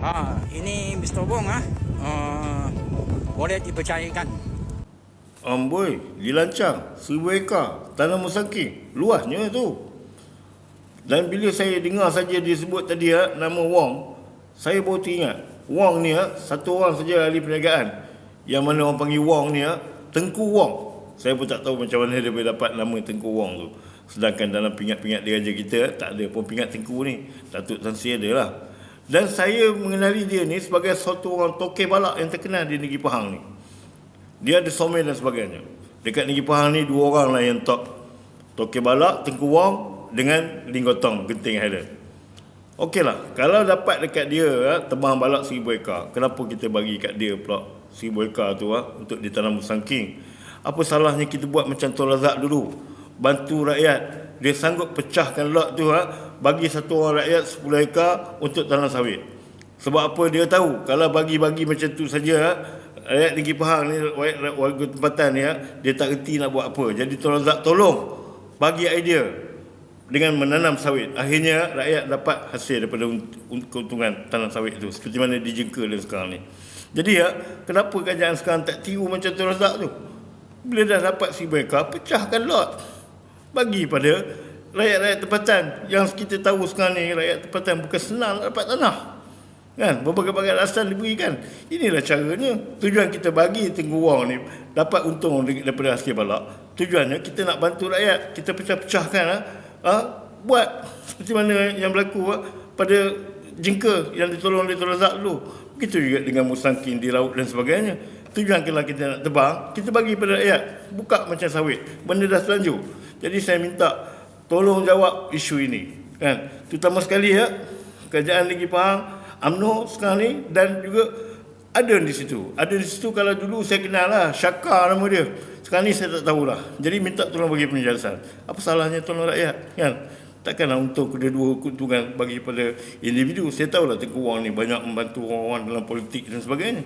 Ha, ini Mr. Wong ah. Uh, boleh dipercayakan. Amboi, dilancang, seribu ekar, tanah musangking, luasnya tu. Dan bila saya dengar saja disebut tadi ha, nama Wong, saya baru teringat. Wong ni ha, satu orang saja ahli perniagaan. Yang mana orang panggil Wong ni ha, Tengku Wong. Saya pun tak tahu macam mana dia boleh dapat nama Tengku Wong tu. Sedangkan dalam pingat-pingat diraja kita tak ada pun pingat Tengku ni. Datuk Tan Sri ada lah. Dan saya mengenali dia ni sebagai satu orang toke balak yang terkenal di Negeri Pahang ni. Dia ada somel dan sebagainya. Dekat Negeri Pahang ni dua orang lah yang top. Toke Balak, Tengku Wong dengan Linggotong, Genting Highland. Okey lah, kalau dapat dekat dia ha, tebang balak seribu ekar, kenapa kita bagi kat dia pula seribu ekar tu ha, untuk ditanam musangking? Apa salahnya kita buat macam Tuan Razak dulu? Bantu rakyat. Dia sanggup pecahkan lot tu ha, bagi satu orang rakyat 10 ekar untuk tanam sawit. Sebab apa dia tahu kalau bagi-bagi macam tu saja ha, rakyat Negeri Pahang ni warga tempatan ni ha, dia tak reti nak buat apa. Jadi Tuan Razak tolong bagi idea dengan menanam sawit. Akhirnya rakyat dapat hasil daripada un- keuntungan tanam sawit itu seperti mana di Jengka dan sekarang ni. Jadi ya, kenapa kerajaan sekarang tak tiru macam Tuan Razak tu? Bila dah dapat seribu ekar, pecahkan lot. Bagi pada rakyat-rakyat tempatan. Yang kita tahu sekarang ni, rakyat tempatan bukan senang nak dapat tanah. Kan? Berbagai-bagai alasan diberikan. Inilah caranya. Tujuan kita bagi Tengku Wang ni dapat untung daripada hasil balak. Tujuannya kita nak bantu rakyat. Kita pecah-pecahkan. Ha? Ha? Buat seperti mana yang berlaku ha? pada jengka yang ditolong oleh Tuan Razak dulu. Begitu juga dengan musangking di laut dan sebagainya. Tujuan kalau kita nak tebang, kita bagi pada rakyat. Buka macam sawit. Benda dah selanjut. Jadi saya minta tolong jawab isu ini. Kan? Terutama sekali ya, kerajaan Negeri Pahang, UMNO sekarang ni dan juga ada di situ. Ada di situ kalau dulu saya kenal lah, Syaka nama dia. Sekarang ni saya tak tahulah. Jadi minta tolong bagi penjelasan. Apa salahnya tolong rakyat? Kan? Takkanlah untuk kedua-dua keuntungan bagi pada individu. Saya tahulah Tengku Wang ni banyak membantu orang-orang dalam politik dan sebagainya.